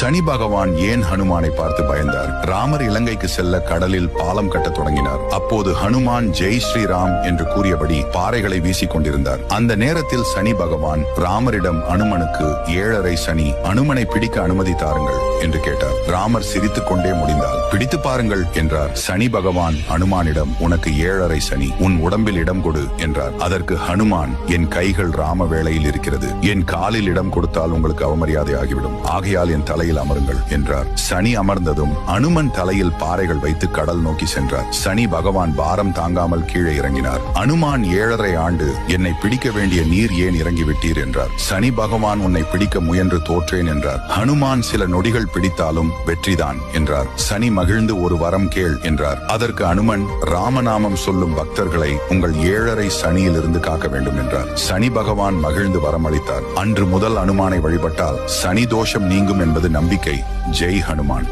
சனி பகவான் ஏன் ஹனுமானை பார்த்து பயந்தார்? ராமர் இலங்கைக்கு செல்ல கடலில் பாலம் கட்ட தொடங்கினார். அப்போது ஹனுமான் ஜெய் ஸ்ரீராம் என்று கூறியபடி பாறைகளை வீசிக் கொண்டிருந்தார். அந்த நேரத்தில் சனி பகவான் ராமரிடம் அனுமனுக்கு ஏழரை சனி அனுமனை பிடிக்க அனுமதி தாருங்கள் என்று கேட்டார். ராமர் சிரித்துக் கொண்டே முடிந்தால் பிடித்து பாருங்கள் என்றார். சனி பகவான் அனுமானிடம் உனக்கு ஏழரை சனி உன் உடம்பில் இடம் கொடு என்றார். அதற்கு ஹனுமான் என் கைகள் ராம வேளையில் இருக்கிறது. என் காலில் இடம் கொடுத்தால் உங்களுக்கு அவமரியாதை ஆகிவிடும். ஆகையால் என் தலையில் அமருங்கள் என்றார். சனி அமர்ந்ததும் அனுமன் தலையில் பாறைகள் வைத்து கடல் நோக்கி சென்றார். சனி பகவான் பாரம் தாங்காமல் கீழே இறங்கினார். அனுமான் ஏழரை ஆண்டு என்னை பிடிக்க வேண்டிய நீர் ஏன் இறங்கிவிட்டீர் என்றார். சனி பகவான் உன்னை பிடிக்க முயன்று தோற்றேன் என்றார். ஹனுமான் சில நொடிகள் பிடித்தாலும் வெற்றிதான் என்றார். சனி மகிழ்ந்து ஒரு வரம் கேள் என்றார். அதற்கு அனுமன் ராமநாமம் சொல்லும் பக்தர்களை உங்கள் ஏழரை சனியிலிருந்து காக்க வேண்டும் என்றார். சனி பகவான் மகிழ்ந்து வரம் அளித்தார் அன்று முதல் அனுமானை வழிபட்டால் சனி தோஷம் நீங்கும் என்பது நம்பிக்கை ஜெய் ஹனுமான்